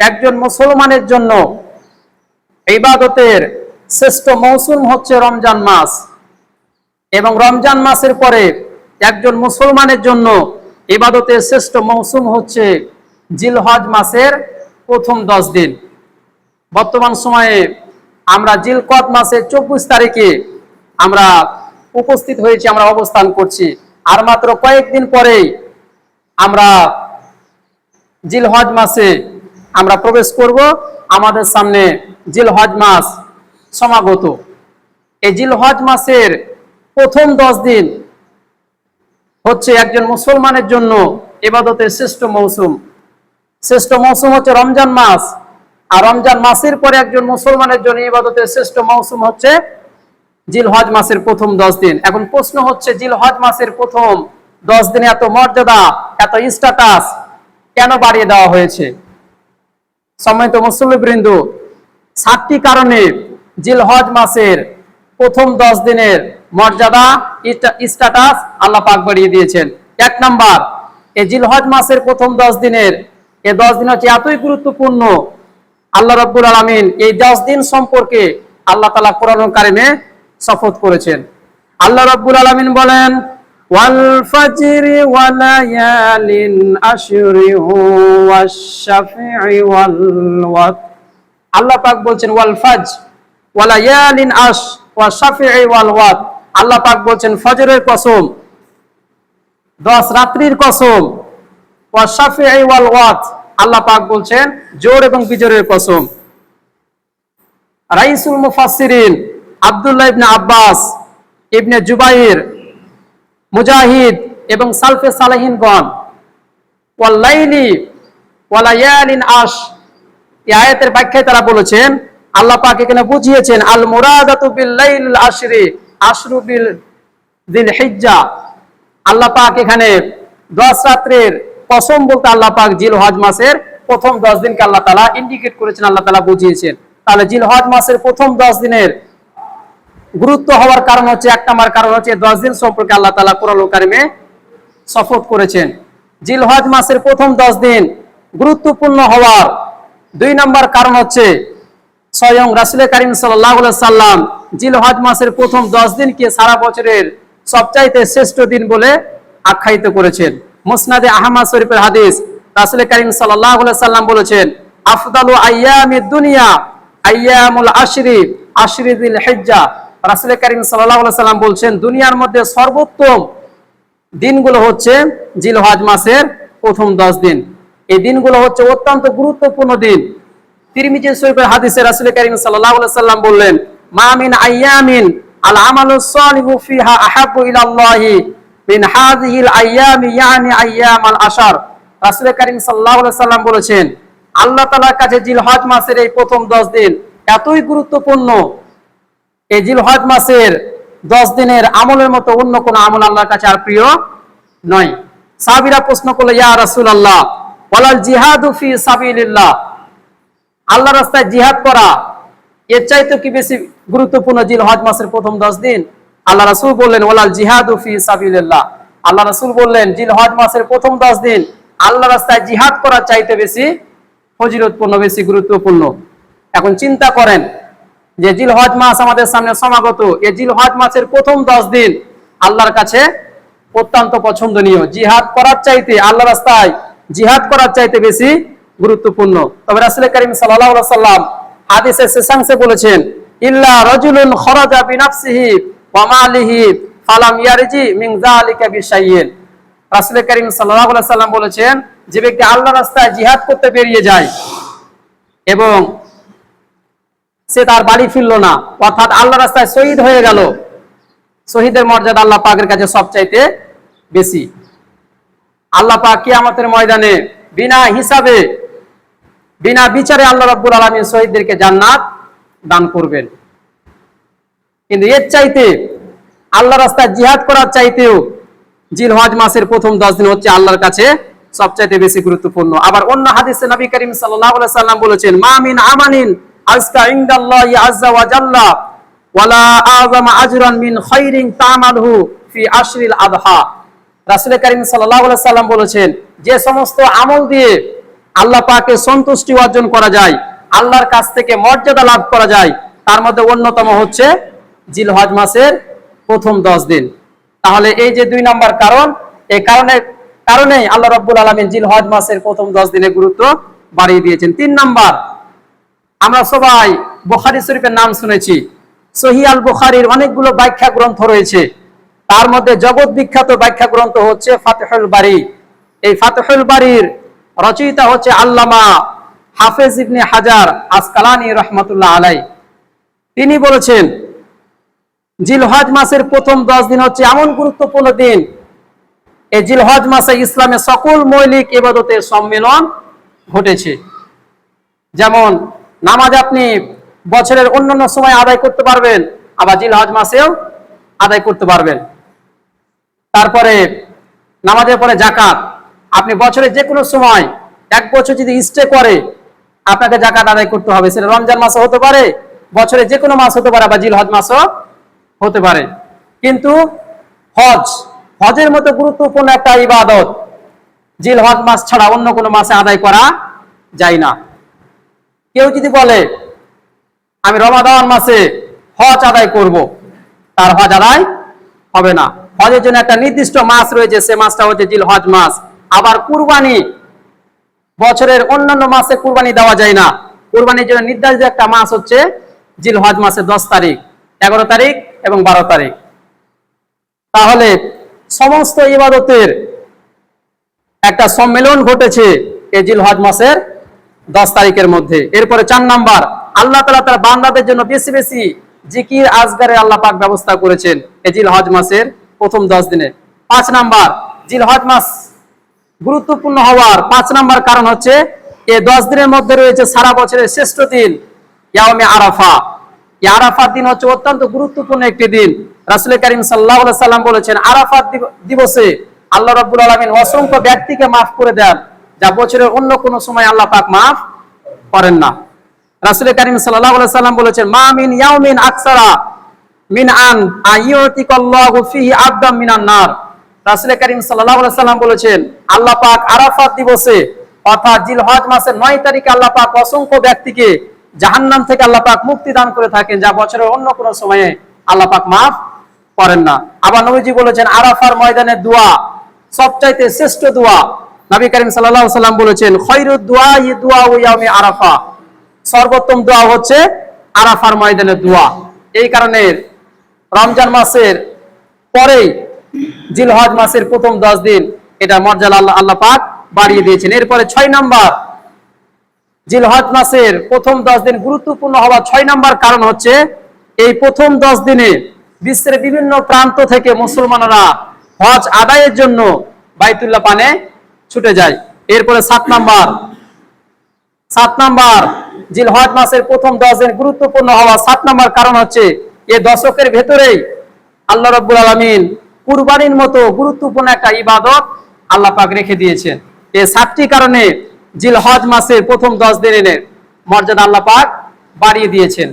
একজন মুসলমানের জন্য ইবাদতের শ্রেষ্ঠ মৌসুম হচ্ছে রমজান মাস। এবং রমজান মাসের পরে একজন মুসলমানের জন্য ইবাদতের শ্রেষ্ঠ মৌসুম হচ্ছে জিলহজ মাসের প্রথম দশ দিন। বর্তমান সময়ে আমরা জিলকত মাসের চব্বিশ তারিখে আমরা উপস্থিত হয়েছি, আমরা অবস্থান করছি। আর মাত্র কয়েকদিন পরেই আমরা জিলহজ মাসে আমরা প্রবেশ করব। আমাদের সামনে জিলহজ মাস সমাগত। এই জিলহজ মাসের প্রথম দশ দিন হচ্ছে একজন মুসলমানের জন্য এবাদতের শ্রেষ্ঠ মৌসুম। শ্রেষ্ঠ মৌসুম হচ্ছে রমজান মাস। আর রমজান মাসের পরে একজন মুসলমানের জন্য ইবাদতের শ্রেষ্ঠ মৌসুম হচ্ছে জিলহজ মাসের প্রথম দশ দিন। এখন প্রশ্ন হচ্ছে, জিলহজ মাসের প্রথম দশ দিনে এত মর্যাদা, এত স্ট্যাটাস কেন বাড়িয়ে দেওয়া হয়েছে? সম্মানিত মুসল্লিবৃন্দ, সাতটি কারণে জিলহজ মাসের প্রথম দশ দিনের মর্যাদা স্ট্যাটাস আল্লাহ পাক বাড়িয়ে দিয়েছেন। এক নাম্বার, এই জিলহজ মাসের প্রথম দশ দিনের, এই দশ দিন হচ্ছে এতই গুরুত্বপূর্ণ, আল্লাহ রব্বুল আলমিন এই দশ দিন সম্পর্কে আল্লাহ তালা কোরআন কারিমে শপথ করেছেন। আল্লাহ রব্বুল আলমিন বলেন ওয়ালায়ালিন আশরি ওয়াশ-শাফিঈ ওয়াল ওয়াত আল্লাহ পাক বলছেন ওয়াল ফাজ ওয়ালায়ালিন আশ ওয়াশ-শাফিঈ ওয়াল ওয়াত আল্লাহ পাক বলছেন, ফজরের কসম, দশ রাত্রির কসম ওয়াশ-শাফিঈ ওয়াল ওয়াত আল্লাহ পাক বলছেন, জোর এবং বিজোরের কসম। রাইসুল মুফাসসিরিন আব্দুল্লাহ ইবনে আব্বাস, ইবনে জুবাইর মুজাহিদ এবং সালফে সালাহিনগণ। ওয়াল্লাইলি ওয়ালায়ালিন আশ। এই আয়াতের ব্যাখ্যায় তারা বলেছেন, আল্লাহ পাক এখানে বুঝিয়েছেন আল মুরাদাতু বিল লাইল আশরি আশরু বিল দিল হিজ্জা আল্লাহ পাক এখানে দশ রাত্রের কসম বলতে আল্লাহ পাক জিল হজ মাসের প্রথম দশ দিনকে আল্লাহ তালা ইন্ডিকেট করেছেন, আল্লাহ তালা বুঝিয়েছেন। তাহলে জিল হজ মাসের প্রথম দশ দিনের গুরুত্ব হওয়ার কারণ হচ্ছে এক নম্বর কারণ হচ্ছে, দশ দিন সম্পর্কে আল্লাহ তালা কোরআন কারিমে শপথ করেছেন। জিল হজ মাসের প্রথম দশ দিন গুরুত্বপূর্ণ হওয়ার দুই নম্বর কারণ হচ্ছে, স্বয়ং রাসুল করিম সাল্লাহ সাল্লাম জিল হজ মাসের প্রথম দশ দিনকে সারা বছরের সবচাইতে শ্রেষ্ঠ দিন বলে আখ্যায়িত করেছেন। মুসনাদে আহমদ শরীফের হাদিস রাসুল করিম সাল্লাহ সাল্লাম বলেছেন, আফদালু আয়ামি দুনিয়া আয়ামুল আশরি আশরি দিল হেজ্জা। রাসুল করিম সাল্লাহ সাল্লাম বলছেন, দুনিয়ার মধ্যে সর্বোত্তম দিনগুলো হচ্ছে জিলহজ মাসের প্রথম দশ দিন। এই দিনগুলো হচ্ছে অত্যন্ত গুরুত্বপূর্ণ দিন। তিরমিজি শরীফের হাদিসে রাসুল করিম আলাইহি সাল্লাম বললেন, মা মিন আইয়ামিন আল আমালু সালিহু ফিহা আহাব্বু ইলাল্লাহি মিন হাযিহিল আইয়ামি ইয়ানি আইয়াম আল আশার। রাসুল করিম সাল্লাল্লাহু আলাইহি সাল্লাম বলেছেন, আল্লাহ তাআলার কাছে জিলহজ মাসের এই প্রথম 10 দিন এতই গুরুত্বপূর্ণ এই জিলহজ মাসের 10 দিনের আমলের মতো অন্য কোন আমল আল্লাহর কাছে আর প্রিয় নয়। সাহাবীরা প্রশ্ন করল, ইয়া রাসূলুল্লাহ, ওয়ালাল জিহাদু ফি সাবিলিল্লাহ? আল্লাহ রাস্তায় জিহাদ করা এর চাইতে কি বেশি গুরুত্বপূর্ণ জিল হজ মাসের প্রথম দশ দিন? আল্লাহ রাসুল বললেন ওলাল জিহাদ ফি সাবিল্লাহ আল্লাহ রাসুল বললেন জিল হজ মাসের প্রথম দশ দিন আল্লাহ রাস্তায় জিহাদ করার চাইতে বেশি ফজিলতপূর্ণ, বেশি গুরুত্বপূর্ণ। এখন চিন্তা করেন যে জিল হজ মাস আমাদের সামনে সমাগত এই জিল হজ মাসের প্রথম দশ দিন আল্লাহর কাছে অত্যন্ত পছন্দনীয়। জিহাদ করার চাইতে আল্লাহ রাস্তায় জিহাদ করার চাইতে বেশি গুরুত্বপূর্ণ। তবে রাসুল করিম সাল্লাল্লাহু সাল্লাম হাদিসের শেষাংশে বলেছেন, ইল্লা রাজুলুন খরাজা বিনাফসিহি ওয়া মালিহি ফালাম ইয়ারজি মিন যালিকা বিশাইয়িন। রাসুল করিম আলাইহি সাল্লাম বলেছেন, যে ব্যক্তি আল্লাহ রাস্তায় জিহাদ করতে বেরিয়ে যায় এবং সে তার বাড়ি ফিরল না। অর্থাৎ আল্লাহ রাস্তায় শহীদ হয়ে গেল। শহীদের মর্যাদা আল্লাহ পাকের কাছে সবচাইতে বেশি। আল্লাহ পাক কিয়ামতের ময়দানে বিনা হিসাবে, বিনা বিচারে আল্লাহ রাব্বুল আলামিন শহীদদেরকে জান্নাত দান করবেন। কিন্তু এর চাইতে, আল্লাহ রাস্তায় জিহাদ করার চাইতেও জিল হজ মাসের প্রথম দশ দিন হচ্ছে আল্লাহর কাছে সবচাইতে বেশি গুরুত্বপূর্ণ। আবার অন্য হাদিসে নবী করিম সাল্লাম বলেছেন মামিন আমানিন আজকা ওয়া জাল্লা ওয়ালা আজরান মিন খাইরিন তামালহু ফি আশরিল আদহা। রাসূল করিম সাল্লাল্লাহু আলাইহি সাল্লাম বলেছেন, যে সমস্ত আমল দিয়ে আল্লাহ পাকে সন্তুষ্টি অর্জন করা যায়, আল্লাহর কাছ থেকে মর্যাদা লাভ করা যায়, তার মধ্যে অন্যতম হচ্ছে জিলহজ মাসের প্রথম দশ দিন। তাহলে এই যে দুই নম্বর কারণ এই কারণে, কারণেই আল্লাহ রব্বুল আলমিন জিলহজ মাসের প্রথম দশ দিনের গুরুত্ব বাড়িয়ে দিয়েছেন। তিন নাম্বার আমরা সবাই বুখারি শরীফের নাম শুনেছি। সহি আল বুখারির অনেকগুলো ব্যাখ্যা গ্রন্থ রয়েছে। তার মধ্যে জগৎ বিখ্যাত ব্যাখ্যা গ্রন্থ হচ্ছে ফাতেহুল বাড়ি এই ফাতেহুল বাড়ির রচয়িতা হচ্ছে আল্লামা হাফেজ ইবনে হাজার আসকালানি রহমতুল্লাহ আলাই তিনি বলেছেন, জিলহজ মাসের প্রথম দশ দিন হচ্ছে এমন গুরুত্বপূর্ণ দিন। এই জিলহজ মাসে ইসলামে সকল মৌলিক ইবাদতের সম্মেলন ঘটেছে। যেমন নামাজ আপনি বছরের অন্যান্য সময় আদায় করতে পারবেন, আবার জিলহজ মাসেও আদায় করতে পারবেন। তারপরে নামাজের পরে জাকাত। আপনি বছরে যে কোনো সময় এক বছর যদি স্টে করে, আপনাকে জাকাত আদায় করতে হবে। সেটা রমজান মাসও হতে পারে, বছরে যে কোনো মাস হতে পারে বা জিলহজ মাসও হতে পারে। কিন্তু হজ, হজের মতো গুরুত্বপূর্ণ একটা ইবাদত, জিল হজ মাস ছাড়া অন্য কোনো মাসে আদায় করা যায় না। কেউ যদি বলে, আমি রমাদান মাসে হজ আদায় করব তার হজ আদায় হবে না। হজের জন্য একটা নির্দিষ্ট মাস রয়েছে, সে মাসটা হচ্ছে জিল হজ মাস। আবার কুরবানি বছরের অন্যান্য মাসে কুরবানি দেওয়া যায় না। কুরবানির জন্য নির্ধারিত একটা মাস হচ্ছে জিল হজ মাসের দশ তারিখ, এগারো তারিখ এবং বারো তারিখ। তাহলে সমস্ত ইবাদতের একটা সম্মেলন ঘটেছে এই জিল হজ মাসের দশ তারিখের মধ্যে। এরপরে চার নাম্বার, আল্লাহ তালা তার বান্দাদের জন্য বেশি বেশি জিকির আজগারে আল্লাহ পাক ব্যবস্থা করেছেন এই জিল হজ মাসের প্রথম দশ দিনে। পাঁচ নাম্বার জিল হজ মাস গুরুত্বপূর্ণ হওয়ার পাঁচ নাম্বার কারণ হচ্ছে, এ দশ দিনের মধ্যে রয়েছে সারা বছরের শ্রেষ্ঠ দিন ইয়ামে আরাফা। আরাফার দিন হচ্ছে অত্যন্ত গুরুত্বপূর্ণ একটি দিন। রাসুল করিম সাল্লাহ সাল্লাম বলেছেন আরাফাত দিব- দিবসে আল্লাহ রব্বুল আলমিন অসংখ্য ব্যক্তিকে মাফ করে দেন। যা বছরের অন্য কোনো সময় আল্লাহ পাক মাফ করেন না। রাসুল করিম সাল্লাহ সাল্লাম বলেছেন, মা মিন ইয়াউমিন আকসারা মিন আন আইয়তিকাল্লাহু ফিহি আবদাম মিনান নার। রাসূল করিম আলাইহি সাল্লাম বলেছেন, আল্লাহ পাক আরাফাত দিবসে, অর্থাৎ জিলহজ মাসের 9 তারিখে আল্লাহ পাক অসংখ্য ব্যক্তিকে জাহান্নাম থেকে আল্লাহ পাক মুক্তি দান করে থাকেন, যা বছরের অন্য কোনো সময়ে আল্লাহ পাক মাফ করেন না। আবার নবীজি বলেছেন, আরাফার ময়দানের দোয়া সবচাইতে শ্রেষ্ঠ দোয়া নবী করিম আলাইহি সাল্লাম বলেছেন, খৈরুদ দোয়া ই দোয়া ও ইয়াউমি আরাফা। সর্বোত্তম দোয়া হচ্ছে আরাফার ময়দানের দোয়া। এই কারণে রমজান মাসের পরেই জিলহজ মাসের প্রথম দশ দিন এটা মর্যাদা আল্লাহ আল্লাহ পাক বাড়িয়ে দিয়েছেন। এরপরে ছয় নাম্বার, জিলহজ মাসের প্রথম দশ দিন গুরুত্বপূর্ণ হওয়া ছয় নাম্বার কারণ হচ্ছে এই প্রথম দশ দিনে বিশ্বের বিভিন্ন প্রান্ত থেকে মুসলমানরা হজ আদায়ের জন্য বাইতুল্লাহ পানে ছুটে যায়। এরপরে সাত নাম্বার। সাত নাম্বার জিল জিলহজ মাসের প্রথম দশ দিন গুরুত্বপূর্ণ হওয়া সাত নাম্বার কারণ হচ্ছে, এ দশকের ভেতরেই আল্লাহ রব্বুল আলমিন কুরবানির মতো গুরুত্বপূর্ণ একটা ইবাদত আল্লাহ পাক রেখে দিয়েছেন। এই সাতটি কারণে জিলহজ মাসের প্রথম দশ দিনের মর্যাদা আল্লাহ পাক বাড়িয়ে দিয়েছেন।